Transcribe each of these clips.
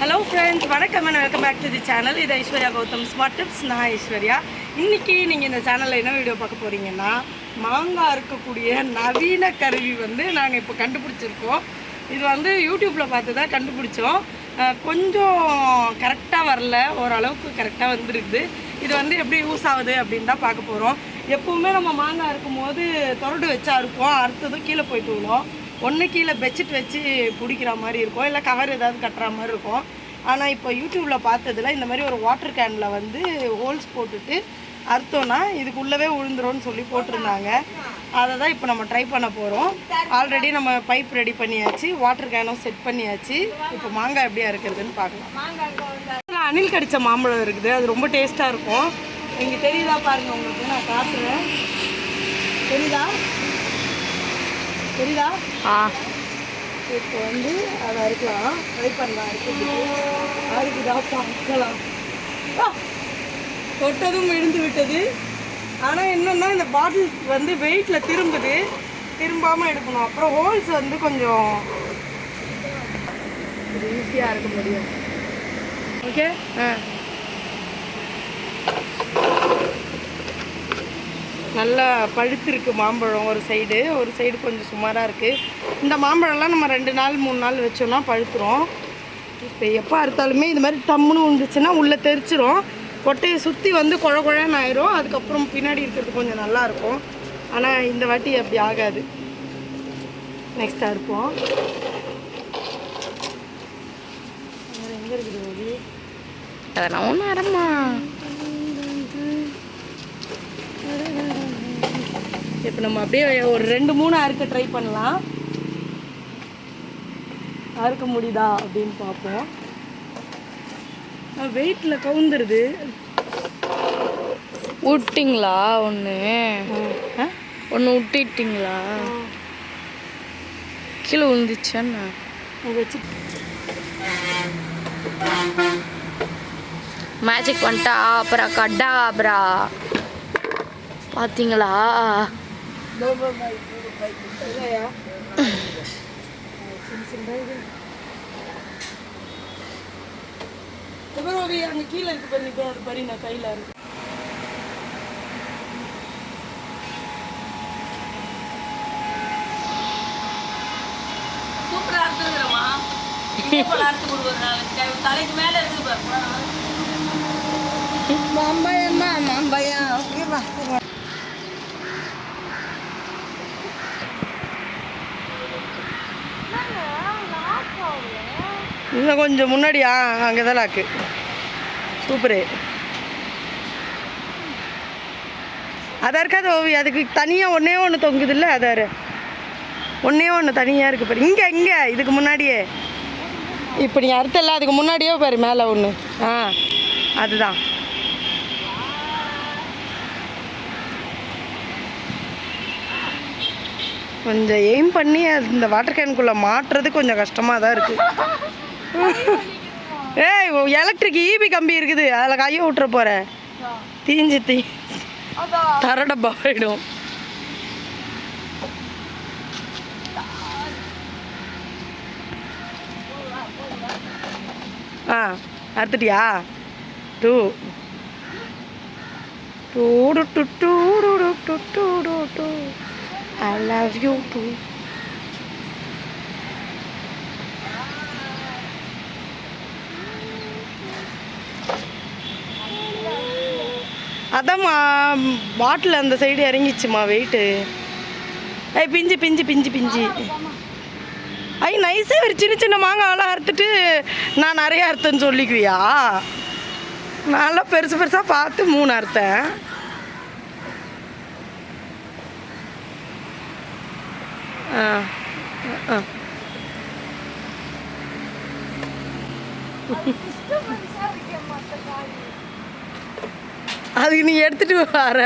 Hello friends வணக்கம். And welcome back to the channel இது Aishwarya Gautham smart tips நான் ஐஸ்வர்யா. இன்றைக்கி நீங்கள் இந்த சேனலில் என்ன வீடியோ பார்க்க போகிறீங்கன்னா மாங்காய் இருக்கக்கூடிய நவீன கருவி வந்து நாங்கள் இப்போ கண்டுபிடிச்சிருக்கோம். இது வந்து யூடியூப்பில் பார்த்து தான் கண்டுபிடிச்சோம். கொஞ்சம் கரெக்டாக வரல. ஓரளவுக்கு கரெக்டாக வந்துருக்குது. இது வந்து எப்படி யூஸ் ஆகுது அப்படின்னு தான் பார்க்க போகிறோம் எப்போவுமே நம்ம மாங்காய் இருக்கும்போது தொடடு வச்சா இருப்போம் அறுத்ததும் கீழே போயிட்டு விடுவோம் ஒன்று கீழே பெட்ஷீட் வச்சு பிடிக்கிற மாதிரி இருக்கும். இல்லை கவர் ஏதாவது கட்டுற மாதிரி இருக்கும். ஆனால் இப்போ யூடியூப்பில் பார்த்ததுல இந்த மாதிரி ஒரு வாட்டர் கேனில் வந்து ஹோல்ஸ் போட்டுட்டு அறுத்தோன்னா இதுக்குள்ளவே விழுந்துரும்னு சொல்லி போட்டிருந்தாங்க. அதை தான் இப்போ நம்ம ட்ரை பண்ண போகிறோம் ஆல்ரெடி நம்ம பைப் ரெடி பண்ணியாச்சு. வாட்டர் கேனும் செட் பண்ணியாச்சு. இப்போ மாங்காய் எப்படியா இருக்கிறதுன்னு பார்க்கலாம். அணில் கடித்த மாம்பழம் இருக்குது. அது ரொம்ப டேஸ்ட்டாக இருக்கும். இங்கே தெரியுதா பாருங்கள் உங்களுக்கு. நான் காட்டுறேன். தெரியுதா? தெரியுதா? ஆ. இப்போ வந்து அதை அறுக்கலாம். ட்ரை பண்ணலாம் அறுக்கிறதுக்கு அறுக்குதா பார்க்கலாம்! தொட்டதும் விழுந்து விட்டது. ஆனால் என்னன்னா இந்த பாட்டில் வந்து வெயிட்டில் திரும்புது. திரும்பாமல் எடுக்கணும். அப்புறம் ஹோல்ஸ் வந்து கொஞ்சம் ஈஸியாக இருக்க முடியும். ஓகே ஆ. நல்லா பழுத்திருக்கு மாம்பழம் ஒரு சைடு ஒரு சைடு கொஞ்சம் சுமாராக இருக்குது இந்த மாம்பழம்லாம் நம்ம ரெண்டு நாள் மூணு நாள் வச்சோம்னா பழுத்துரும். இப்போ எப்போ அறுத்தாலுமே இது மாதிரி டம்முன்னு வந்துச்சுன்னா உள்ளே தெரிச்சிரும். கொட்டையை சுற்றி வந்து குழ குழன்னு ஆயிரும். அதுக்கப்புறம் பின்னாடி இருக்கிறது கொஞ்சம் நல்லா இருக்கும். ஆனால் இந்த வாட்டி அப்படி ஆகாது. நெக்ஸ்ட் அறுப்போம் எங்கே இருக்குது அதெல்லாம் ஒன்றும் அரம்மா இப்போ நம்ம அப்படியே ஒரு ரெண்டு மூணு அறுக்க ட்ரை பண்ணலாம். அறுக்க முடியுதா அப்படின்னு பார்ப்போம். வெயிட்டில் கவுந்துருது. விட்டிங்களா ஒன்று? ஒன்று விட்டுட்டிங்களா கீழே விழுந்துச்சான்னு. வச்சு மேஜிக் பண்ணிட்டா அப்புறம் கடா அப்புறா பார்த்தீங்களா அங்கே கீழே இருக்கு பண்ணி அது பறி நான். கையில் இருக்கு சூப்பரா அறுத்து கொடுக்குற நாளைக்கு தலைக்கு மேல இருக்குது பாரு மாம்பழமா மாம்பழம் ஓகேவா இன்னும் கொஞ்சம் முன்னாடியா அங்கே தான் லாக்கு சூப்பரு. அதா இருக்காது ஓவி? அதுக்கு தனியாக ஒன்றே ஒன்று தொங்குது இல்லை அதாரு ஒன்றே ஒன்று தனியாக இருக்குது பாரு. இங்கே இங்கே இதுக்கு முன்னாடியே. இப்போ நீ அறுத்தல அதுக்கு முன்னாடியே பாரு மேலே ஒன்று ஆ அதுதான். கொஞ்சம் எய்ம் பண்ணி அது இந்த வாட்டர் கேனுக்குள்ளே மாட்டுறது கொஞ்சம் கஷ்டமாக தான் இருக்குது ஏய் எலக்ட்ரிக் ஈபி கம்பி இருக்குது. அதில் கையை விட்டுற போற. தீஞ்சு தீ தரடப்பா ஆயிடும் ஆ அறுத்துட்டியா? டூ டூடு டு டூடு டு டூடு டூ ஐ லவ் யூ டூ அதாம்மா பாட்டில் அந்த சைடு இறங்கிச்சுமா வெயிட்டு ஐ பிஞ்சு பிஞ்சு பிஞ்சு பிஞ்சு. ஐ நைஸாக ஒரு சின்ன சின்ன மாங்காயெல்லாம் அறுத்துட்டு நான் நிறைய அறுத்தேன்னு சொல்லிக்குவியா? நல்லா பெருசு பெருசாக பார்த்து மூணு அறுத்தேன். ஆ ஆ அதுக்கு நீ எடுத்துட்டு வர.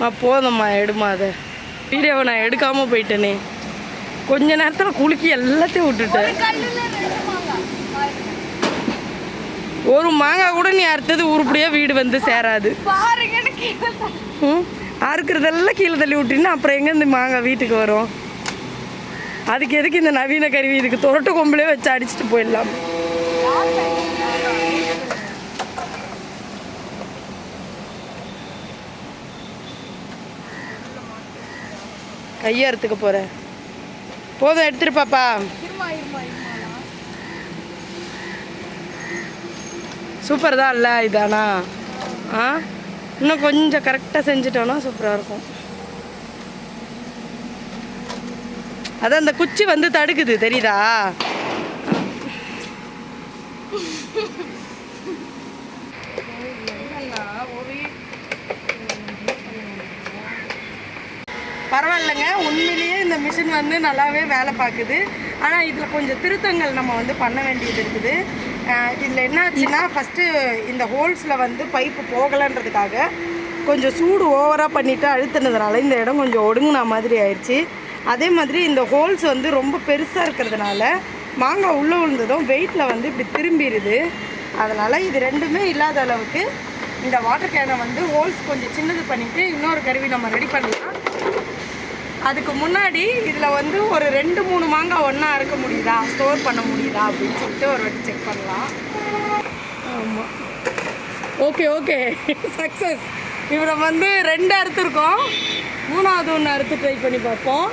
போதம்மா போதும்மா எடுமா அதை. வீடியோவை நான் எடுக்காமல் போயிட்டேனே. கொஞ்ச நேரத்தில் குலுக்கி எல்லாத்தையும் விட்டுட்டேன். ஒரு மாங்காய் கூட நீ அறுத்தது உருப்படியாக வீடு வந்து சேராது. அறுக்கிறதெல்லாம் கீழே தள்ளி விட்டினா அப்புறம் எங்கே இந்த மாங்காய் வீட்டுக்கு வரும்? அதுக்கு எதுக்கு இந்த நவீன கருவி? இதுக்கு தொரட்டு கொம்புலே வச்சு அடிச்சுட்டு போயிடலாம். கையை அறுத்துக்க போற. போதும் எடுத்துரு பாப்பா. சூப்பர் தான் இல்லை இதானா ஆ? இன்னும் கொஞ்சம் கரெக்டாக செஞ்சுட்டோன்னா சூப்பராக இருக்கும். அதான் அந்த குச்சி வந்து தடுக்குது தெரியுதா? பரவாயில்லைங்க. உண்மையிலேயே இந்த மிஷின் வந்து நல்லாவே வேலை பார்க்குது. ஆனால் இதில் கொஞ்சம் திருத்தங்கள் நம்ம வந்து பண்ண வேண்டியது இருக்குது. இதில் என்ன ஆச்சுன்னா ஃபஸ்ட்டு இந்த ஹோல்ஸில் வந்து பைப்பு போகலைன்றதுக்காக கொஞ்சம் சூடு ஓவராக பண்ணிவிட்டு அழுத்தினதுனால இந்த இடம் கொஞ்சம் ஒடுங்கின மாதிரி ஆயிடுச்சு. அதே மாதிரி இந்த ஹோல்ஸ் வந்து ரொம்ப பெருசாக இருக்கிறதுனால மாங்காய் உள்ளே விழுந்ததும் வெயிட்டில் வந்து இப்படி திரும்பிடுது அதனால் இது ரெண்டுமே இல்லாத அளவுக்கு இந்த வாட்டர் கேனை வந்து ஹோல்ஸ் கொஞ்சம் சின்னது பண்ணிவிட்டு இன்னொரு கருவி நம்ம ரெடி பண்ணலாம். அதுக்கு முன்னாடி இதில் வந்து ஒரு ரெண்டு மூணு மாங்காய் ஒன்றா அறுக்க முடியுதா? ஸ்டோர் பண்ண முடியுதா? அப்படின்னு சொல்லிட்டு ஒரு வாட்டி செக் பண்ணலாம். ஆமாம் ஓகே ஓகே சக்ஸஸ் இவரை வந்து ரெண்டு அறுத்துருக்கோம். மூணாவது ஒன்று அறுத்து ட்ரை பண்ணி பார்ப்போம்.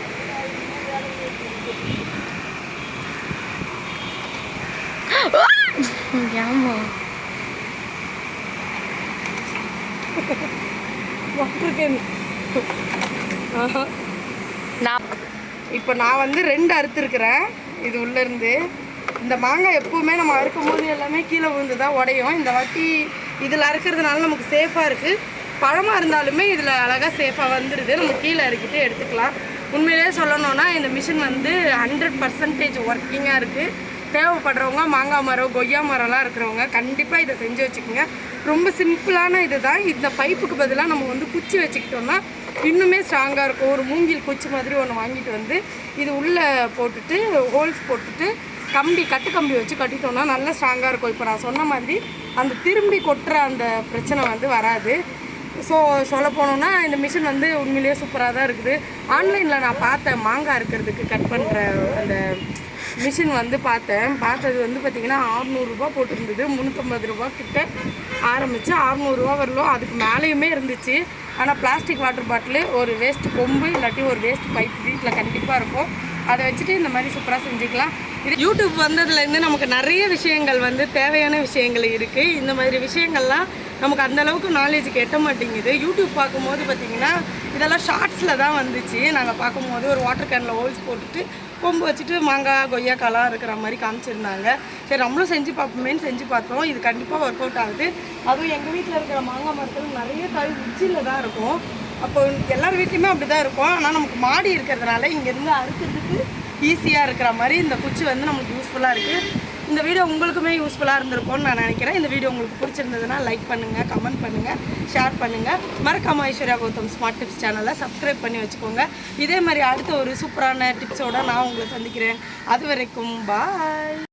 ஆமா வாட்டர் கேன் ஆஹா. நான் இப்போ நான் வந்து ரெண்டு அறுத்துருக்குறேன் இது உள்ளேருந்து இந்த மாங்காய் எப்பவுமே நம்ம அறுக்கும் போது எல்லாமே கீழே விழுந்து தான் உடையும். இந்த வாட்டி இதில் அறுக்கிறதுனால நமக்கு சேஃபாக இருக்குது பழமாக இருந்தாலுமே இதில் அழகாக சேஃபாக வந்துடுது. நம்ம கீழே அறுக்கிட்டு எடுத்துக்கலாம். உண்மையிலேயே சொல்லணும்னா இந்த மிஷின் வந்து ஹண்ட்ரட் பர்சன்டேஜ் ஒர்க்கிங்காக இருக்குது தேவைப்படுறவங்க மாங்காய் மரம் கொய்யா மரம்லாம் இருக்கிறவங்க கண்டிப்பாக இதை செஞ்சு வச்சுக்கோங்க. ரொம்ப சிம்பிளான இது தான் இந்த பைப்புக்கு பதிலாக நம்ம வந்து குச்சி வச்சுக்கிட்டோம்னா இன்னுமே ஸ்ட்ராங்காக இருக்கும். ஒரு மூங்கில் குச்சி மாதிரி ஒன்று வாங்கிட்டு வந்து இது உள்ளே போட்டுட்டு ஹோல்ஸ் போட்டுட்டு கம்பி கட்டு கம்பி வச்சு கட்டிட்டோம்னா நல்லா ஸ்ட்ராங்காக இருக்கும். இப்போ நான் சொன்ன மாதிரி அந்த திரும்பி கொட்டுற அந்த பிரச்சனை வந்து வராது. ஸோ சொல்ல போனோம்னா இந்த மிஷின் வந்து உண்மையிலேயே சூப்பராக தான் இருக்குது. ஆன்லைனில் நான் பார்த்தேன் மாங்காய் இருக்கிறதுக்கு கட் பண்ணுற அந்த மிஷின் வந்து பார்த்தேன். பார்த்தது வந்து பார்த்திங்கன்னா ஆறுநூறுரூபா போட்டிருந்தது. முந்நூற்றம்பது ரூபா கிட்ட ஆரம்பித்து ஆறுநூறுரூவா வரலும் அதுக்கு மேலேயுமே இருந்துச்சு. ஆனால் பிளாஸ்டிக் வாட்டர் பாட்டிலு ஒரு வேஸ்ட் கொம்பு இல்லாட்டி ஒரு வேஸ்ட் பைப் வீட்டில் கண்டிப்பாக இருக்கும். அதை வச்சுட்டு இந்த மாதிரி சூப்பராக செஞ்சுக்கலாம். இது யூடியூப் வந்ததுலேருந்து நமக்கு நிறைய விஷயங்கள் வந்து தேவையான விஷயங்கள் இருக்குது இந்த மாதிரி விஷயங்கள்லாம் நமக்கு அந்தளவுக்கு நாலேஜ் நாலேஜுக்கு எட்ட மாட்டேங்குது. யூடியூப் பார்க்கும்போது பார்த்திங்கன்னா இதெல்லாம் ஷார்ட்ஸில் தான் வந்துச்சு. நாங்கள் பார்க்கும்போது ஒரு வாட்டர் கேனில் ஹோல்ஸ் போட்டுட்டு கொம்பு வச்சுட்டு மாங்காய் கொய்யாக்காலாம் இருக்கிற மாதிரி காமிச்சிருந்தாங்க. சரி நம்மளும் செஞ்சு பார்ப்போமேன்னு செஞ்சு பார்த்தோம். இது கண்டிப்பாக ஒர்க் அவுட் ஆகுது. அதுவும் எங்கள் வீட்டில் இருக்கிற மாங்காய் மரத்தில் நிறைய காய் உச்சியில் தான் இருக்கும். அப்போ எல்லார் வீட்லேயுமே அப்படி தான் இருக்கும். ஆனால் நமக்கு மாடி இருக்கிறதுனால இங்கேருந்து அறுக்கிறதுக்கு ஈஸியாக இருக்கிற மாதிரி இந்த குச்சி வந்து நமக்கு யூஸ்ஃபுல்லாக இருக்குது இந்த வீடியோ உங்களுக்குமே யூஸ்ஃபுல்லாக இருந்திருக்கும்னு நான் நினைக்கிறேன். இந்த வீடியோ உங்களுக்கு பிடிச்சிருந்ததுன்னா லைக் பண்ணுங்கள் கமெண்ட் பண்ணுங்கள் ஷேர் பண்ணுங்கள் மறக்காம ஐஸ்வர்யா கௌதம் ஸ்மார்ட் டிப்ஸ் சேனலை சப்ஸ்கிரைப் பண்ணி வச்சுக்கோங்க. இதே மாதிரி அடுத்த ஒரு சூப்பரான டிப்ஸோட நான் உங்களை சந்திக்கிறேன். அது வரைக்கும் பாய்